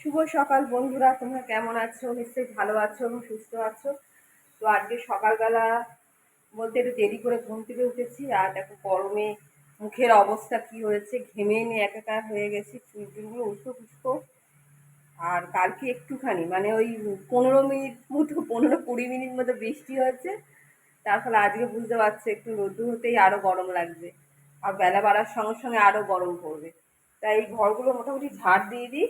শুভ সকাল বন্ধুরা, তোমরা কেমন আছো? নিশ্চয়ই ভালো আছো এবং সুস্থ আছো। তো আজকে সকালবেলা বলতে একটু দেরি করে ঘুম থেকে উঠেছি আর দেখো গরমে মুখের অবস্থা কি হয়েছে, ঘেমে নিয়ে একাকার হয়ে গেছি চুলগুলো উস্কো ফুস্কো আর কালকে একটুখানি মানে ওই পনেরো মিনিট মতো, পনেরো কুড়ি মিনিট মতো বৃষ্টি হয়েছে। তার ফলে আজকে বুঝতে পারছি একটু রোদ্দুর হতেই আরও গরম লাগবে আর বেলা বাড়ার সঙ্গে সঙ্গে আরও গরম পড়বে। তাই এই ঘরগুলো মোটামুটি ঝাড় দিয়ে দিই।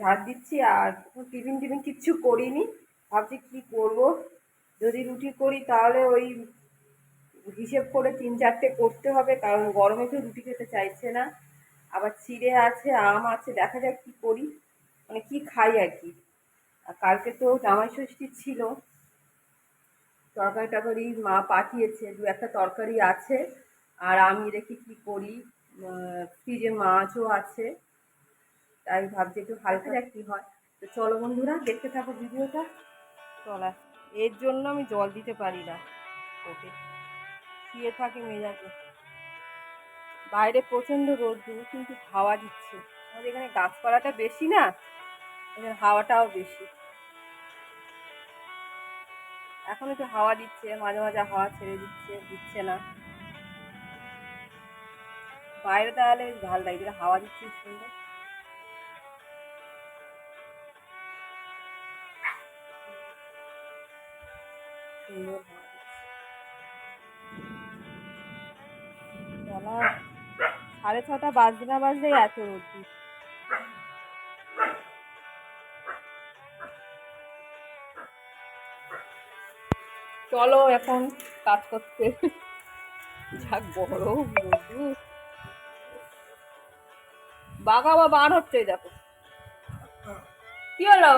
ঝাড় দিচ্ছি আর টিফিন টিফিন কিচ্ছু করিনি। ভাবছি কি করব? যদি রুটি করি তাহলে ওই হিসেব করে তিন চারটে করতে হবে, কারণ গরমে কেউ রুটি খেতে চাইছে না। আবার চিড়ে আছে, আম আছে, দেখা যাক কি করি। মানে কি খাই আর কি। আর কালকে তো জামাই ষষ্ঠী ছিল। তরকারি টরকারি মা পাঠিয়েছে, দু একটা তরকারি আছে। আর আমি দেখি কি করি। ফ্রিজে মাছও আছে। তাই ভাবছি একটু হালকা যাক কি হয়। তো চলো বন্ধুরা, দেখতে থাকো ভিডিওটা। চলা, এর জন্য আমি জল দিতে পারি না। ওকে, শুয়ে থাকে মেজাজে। বাইরে প্রচণ্ড রোদ্দুর কিন্তু হাওয়া দিচ্ছে। আমাদের এখানে গাছপালাটা বেশি না এখানে হাওয়াটাও বেশি। এখন একটু হাওয়া দিচ্ছে, মাঝে মাঝে হাওয়া ছেড়ে দিচ্ছে দিচ্ছে না। বাইরে তাহলে ভালো লাগে হাওয়া দিচ্ছে সুন্দর। সুন্দর সাড়ে ছটা বাজতে না বাজলেই এত রোদ্দুর। চলো এখন কাজ করতে। যা গরম বাঘা বা বার হচ্ছে দেখো। কি হলো?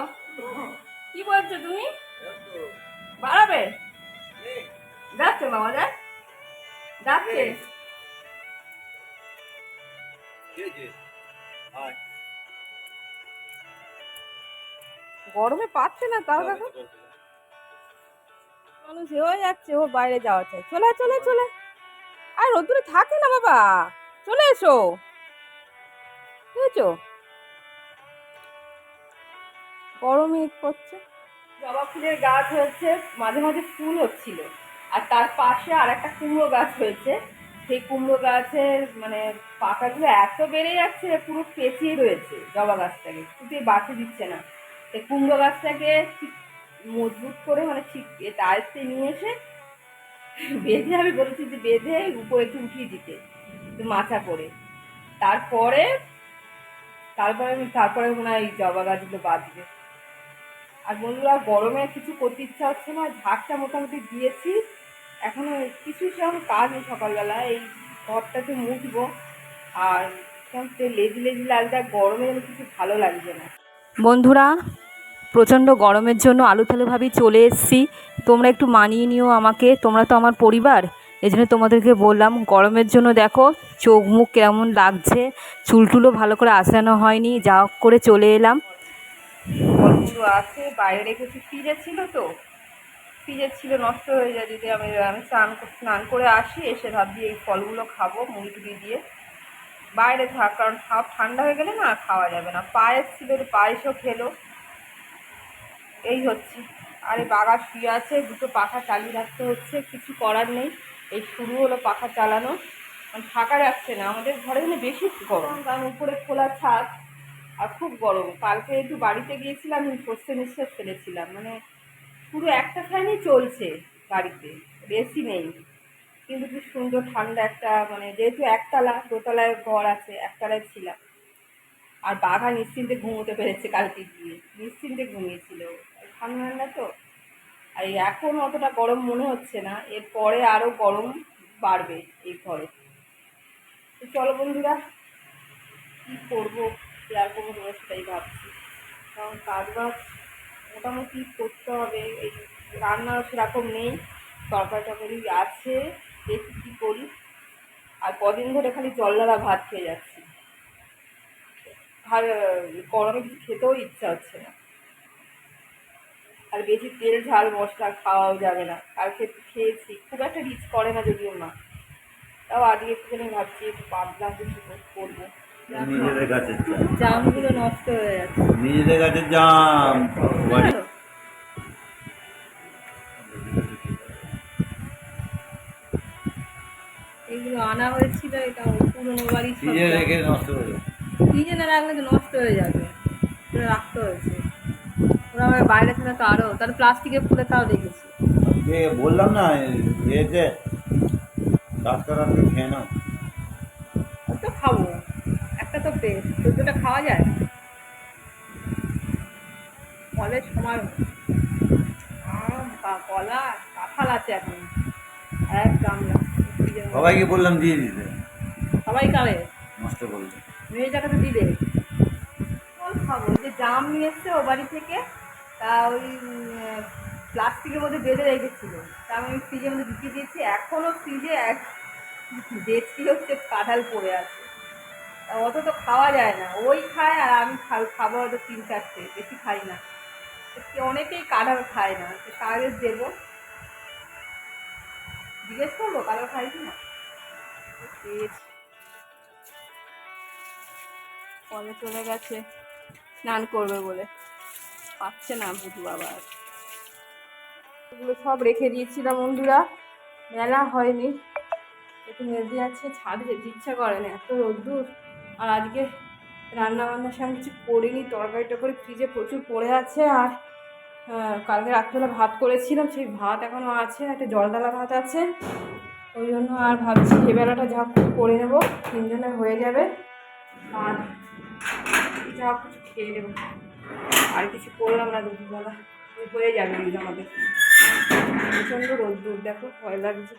কি বলছো তুমি? যাচ্ছে মামা যা যাচ্ছে গরমে পাচ্ছে না তাও দেখো। মানুষ হয়ে যাচ্ছে ও বাইরে যাওয়া চাই। চলে আয়, চলে চলে। আর রোদ্দুরে থাকে না বাবা। চলে এসো। বুঝেছ? গরমে করছে জবা ফুলের গাছ হয়েছে মাঝে মাঝে ফুল হচ্ছিল। আর তার পাশে আর একটা কুমড়ো গাছ হয়েছে। সেই কুমড়ো গাছের মানে পাতাগুলো এত বেড়ে যাচ্ছে পুরো পেঁচিয়ে রয়েছে জবা গাছটাকে শুধু বাঁচে দিচ্ছে না। সেই কুমড়ো গাছটাকে ঠিক মজবুত করে মানে ঠিক আয়ত্তে নিয়ে এসে বেঁধে, আমি বলেছি যে বেঁধে উপরে একটু উঠিয়ে দিতে মাচা করে। তারপরে তারপরে আমি, তারপরে মনে হয় জবা গাছগুলো বাঁধবে আর বন্ধুরা, গরমে কিছু করতে ইচ্ছা হচ্ছে না, ঝাড়টা মোটামুটি দিয়েছি। এখনও কিছু সেরকম কাজ নেই সকালবেলা এই ঘরটাতে মুছবো। আর লেজি লেজি লাগছে আর গরমে যেন কিছু ভালো লাগছে না। বন্ধুরা প্রচণ্ড গরমের জন্য আলু থালু ভাবি চলে এসেছি। তোমরা একটু মানিয়ে নিও আমাকে তোমরা তো আমার পরিবার। এই জন্য তোমাদেরকে বললাম গরমের জন্য দেখো চোখ মুখ কেমন লাগছে। চুল টুলও ভালো করে আসানো হয়নি যা হোক করে চলে এলাম। ফলগুলো আছে বাইরে রেখেছি ফ্রিজে ছিল তো। ফ্রিজে ছিল, নষ্ট হয়ে যায়। যদি আমি আমি স্নান স্নান করে আসি, এসে ভাবছি এই ফলগুলো খাব, মুড়ি টুড়ি দিয়ে। বাইরে থাক, কারণ সব ঠান্ডা হয়ে গেলে না খাওয়া যাবে না। পায়েস ছিল পায়েসও খেলো। এই হচ্ছে। আর বাগা শুয়ে আছে, দুটো পাখা চালিয়ে রাখতে হচ্ছে, কিছু করার নেই। এই শুরু হলো পাখা চালানো। মানে থাকা যাচ্ছে না, আমাদের ঘরে মানে বেশি গরম। কারণ উপরে খোলা ছাদ, আর খুব গরম। কালকে একটু বাড়িতে গিয়েছিলাম সর্ষে নিঃশ্বাস ফেলেছিলাম। মানে পুরো একটা ফ্যানই চলছে বাড়িতে বেশি নেই। কিন্তু খুব সুন্দর ঠান্ডা একটা মানে যেহেতু একতলা, দোতলায় ঘর আছে, একতলায় ছিলাম। আর বাঘা নিশ্চিন্তে ঘুমোতে পেরেছে কালকে গিয়ে, নিশ্চিন্তে ঘুমিয়েছিল। ঠান্ডা ঠান্ডা তো। আর এখন অতটা গরম মনে হচ্ছে না এরপরে আরও গরম বাড়বে এই ঘরে। তো চলো বন্ধুরা, কী করব শেয়ার করব সেটাই ভাবছি। কারণ কাজ বাজ মোটামুটি করতে হবে, এই রান্না সেরকম নেই তরকারি টরকারি আছে, দেখি কী করি। আর কদিন ধরে খালি জল ভাত খেয়ে যাচ্ছি। আর গরমে কিছু খেতেও ইচ্ছা হচ্ছে না। আর বেশি তেল, ঝাল, মশলা খাওয়াও যাবে না। কালকে খেয়েছি। খুব একটা রিচ করে না যদিও মা। তাও আজকে একটুখানি ভাবছি, একটু পাতলা কিছু করব। নিজেদের গাছের জাম জামগুলো নষ্ট হয়ে যাচ্ছে। নিজেদের গাছের জাম। এগুলো আনা হয়েছিল এটা পুরোনো বাড়ি রেখে নষ্ট না রাখলে তো নষ্ট হয়ে যাবে। রাখতে হয়েছে। ওরা আমার বাইরে থেকে তো আরও তাহলে প্লাস্টিকে পুরে তাও রেখেছি বললাম না এতে খেয়ে নাও। তো খাব। একটা তো পেট চোদ্দোটা খাওয়া যায়? ফলের সময় কলা কাঁঠাল আছে এখন। এক গামলা সবাইকে বললাম দিয়ে দিতে। সবাই কালে নষ্ট করলে মেয়েটাকে তো দিলে ফল খাব। যে জাম নিয়ে এসছে ও বাড়ি থেকে তা ওই প্লাস্টিকের মধ্যে বেঁধে রেখেছিল। তা আমি ফ্রিজের মধ্যে ঢুকিয়ে দিয়েছি। এখনও ফ্রিজে এক দেখছি হচ্ছে কাঁঠাল পড়ে আছে। অত তো খাওয়া যায় না। ওই খায় আর আমি খাব হয়তো তিন চারটে, বেশি খাই না। অনেকেই কাঁঠাল খায় না। সারাদের দেবো। জিজ্ঞেস করব, কাঁঠাল খাই কি না? কলে চলে গেছে। স্নান করবে বলে। পাচ্ছে না বুধু বাবা। এগুলো সব রেখে দিয়েছিলাম বন্ধুরা। মেলা হয়নি। একটু মেজে আছে ছাদে যেতে ইচ্ছা করে না, এত রোদ্দুর। আর আজকে রান্না বান্নার সঙ্গে কিছু করিনি তরকারি টরকারি ফ্রিজে প্রচুর পড়ে আছে আর কালকে রাত্রেবেলা ভাত করেছিলাম, সেই ভাত এখনও আছে, একটা জল ডালা ভাত আছে। ওই জন্য আর ভাবছি এ বেলাটা যা হোক করে নেব তিনজনের হয়ে যাবে। আর যা কিছু খেয়ে নেব। আর কিছু করলাম না দুপুরবেলা হয়ে যাবে এই আমাদের প্রচণ্ড রোদ্দুর, দেখো ভয় লাগছে।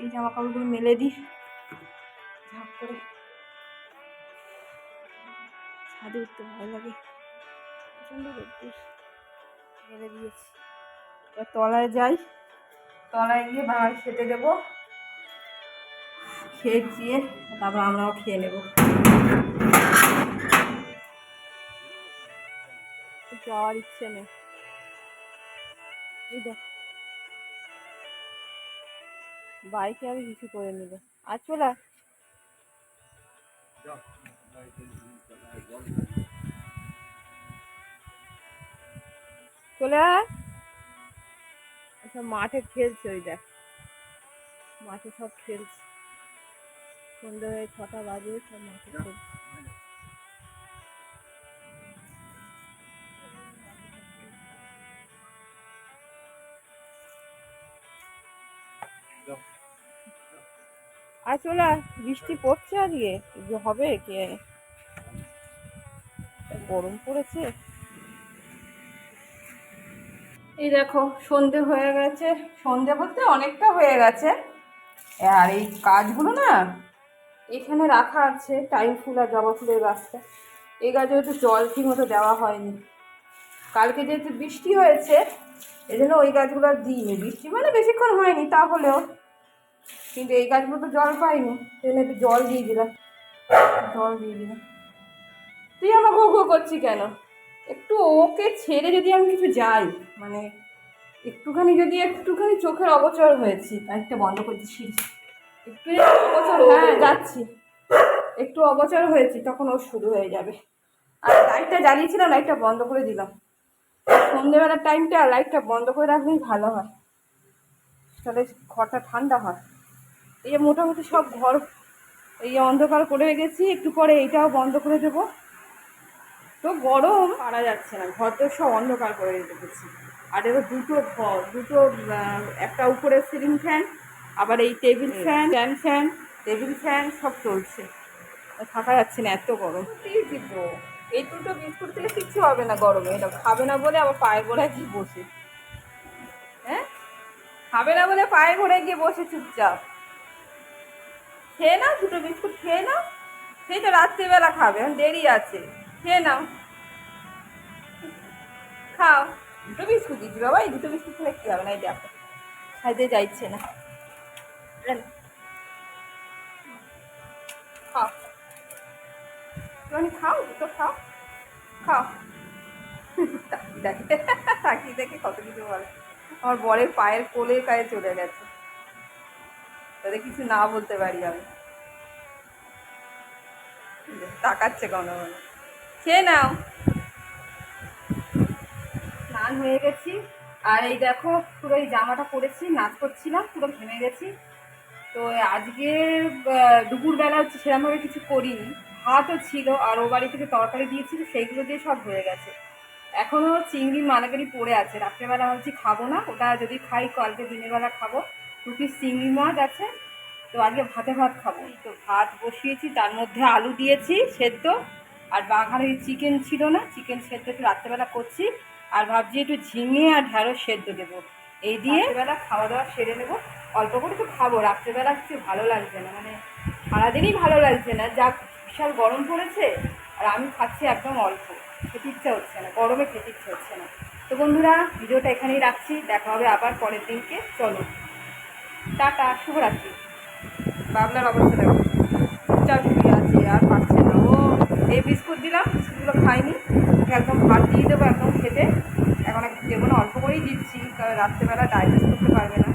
এই জামা কাপড়গুলো মেলে দিই। ঝাপ করে। ছাদে উঠতে ভালো লাগে। প্রচণ্ড রোদ্দুর। দিয়েছি। এবার তলায় যাই। তলায় গিয়ে ভাত খেতে দেবো। খেয়ে দিয়ে তারপর আমরাও খেয়ে নেব। যাওয়ার ইচ্ছে নেই। বাইকে আমি কিছু করে নিল আর চলে। চলে আচ্ছা মাঠে খেলছে ওই দেখ। মাঠে সব খেলছে। সন্ধ্যে হয়ে ছটা বাজে সব মাঠে খেলছে। আর চলে আয়। বৃষ্টি পড়ছে আজকে কি হবে কে। গরম পড়েছে। এই দেখো, সন্ধে হয়ে গেছে। সন্ধে বলতে অনেকটা হয়ে গেছে। আর এই কাজগুলো না, এখানে রাখা আছে, টাইম ফুল আর জবা ফুলের গাছটা। এই গাছে একটু জল ঠিক মতো দেওয়া হয়নি। কালকে যেহেতু বৃষ্টি হয়েছে এই জন্য ওই গাছগুলো আর দিইনি। বৃষ্টি মানে বেশিক্ষণ হয়নি তাহলেও কিন্তু এই গাছগুলো তো জল পাইনি। জন্য একটু জল দিয়ে দিলাম। জল দিয়ে দিলাম। তুই আমার ঘো ঘো করছি কেন? একটু ওকে ছেড়ে যদি আমি কিছু যাই মানে একটুখানি যদি একটুখানি চোখের অগোচর হয়েছি একটা বন্ধ করে দিচ্ছি। একটু অগোচর হ্যাঁ যাচ্ছি। একটু অগোচর হয়েছি, তখন ও শুরু হয়ে যাবে। আর লাইটটা জ্বালিয়েছিলাম লাইটটা বন্ধ করে দিলাম। সন্ধেবেলার টাইমটা লাইটটা বন্ধ করে রাখলেই ভালো হয়। তাহলে ঘরটা ঠান্ডা হয়। এই যে মোটামুটি সব ঘর এই অন্ধকার করে রেখেছি একটু পরে এইটাও বন্ধ করে দেবো। তো গরম। পারা যাচ্ছে না ঘর তো সব অন্ধকার করে রেখেছি। আর এবার দুটো ঘর দুটো একটা উপরে সিলিং ফ্যান আবার এই table fan fan fan table fan সব চলছে। থাকা যাচ্ছে না এত গরম। এই দুটো বিস্কুট থেকে কিচ্ছু হবে না গরমে। এটা খাবে না বলে আবার পায়ে গোড়ায় গিয়ে বসে। হ্যাঁ? খাবে না বলে পায়ে গোড়ায় গিয়ে বসে চুপচাপ। খেয়ে নাও, দুটো বিস্কুট খেয়ে নাও। সেই তো রাত্রিবেলা খাবে, এখন দেরি আছে। খেয়ে নাও। খাও। দুটো বিস্কুট দিচ্ছি বাবা এই দুটো বিস্কুট খেলে কী হবে? না এই দেখো। খাইতে যাইছে না। খাও। খাও, দুটো খাও। খাও। দেখে তাকিয়ে দেখে কত কিছু বলে। আমার বরের পায়ের কোলের কায়ে চলে গেছে। তাদের কিছু না বলতে পারি আমি। তাকাচ্ছে কোনো খেয়ে নাও। স্নান হয়ে গেছি। আর এই দেখো, পুরো এই জামাটা পরেছি, নাচ করছিলাম, পুরো ঘেমে গেছি। তো আজকে দুপুরবেলা হচ্ছে সেরকমভাবে কিছু করিনি। ভাতও ছিল, আর ও বাড়ি থেকে তরকারি দিয়েছিল, সেইগুলো দিয়ে সব হয়ে গেছে। এখনও চিংড়ি মালাকারি পড়ে আছে। রাত্রেবেলা ভাবছি খাব না, ওটা যদি খাই, কালকে দিনের বেলা খাব। দু চিংড়ি মাছ আছে, তো আজকে ভাতে ভাত খাব। তো ভাত বসিয়েছি, তার মধ্যে আলু দিয়েছি সেদ্ধ, আর বাঘারের চিকেন ছিল না, চিকেন সেদ্ধ একটু রাত্রেবেলা করছি, আর ভাবছি একটু ঝিঙে আর ঢ্যাঁড়স সেদ্ধ দেবো। এই দিয়ে বেলা খাওয়া দাওয়া সেরে নেব, অল্প করে তো খাব, রাত্রেবেলা কিছু ভালো লাগছে না মানে সারাদিনই ভালো লাগছে না, যা বিশাল গরম পড়েছে, আর আমি খাচ্ছি একদম অল্প, খেতে ইচ্ছা হচ্ছে না, গরমে খেতে ইচ্ছা হচ্ছে না। তো বন্ধুরা, ভিডিওটা এখানেই রাখছি, দেখা হবে আবার পরের দিনকে, চলো। টাটা, শুভরাত্রি। বাবলার অবস্থা দেখো। চুপচাপ শুয়ে আছে, আর পারছে না। ও, এই বিস্কুট দিলাম, বিস্কুটগুলো খাইনি। একদম ভাত দিয়ে দেবো, একদম খেতে। এখন একটু যে কোনো অল্প করেই দিচ্ছি, কারণ রাত্রেবেলা ডাইজেস্ট করতে পারবে না।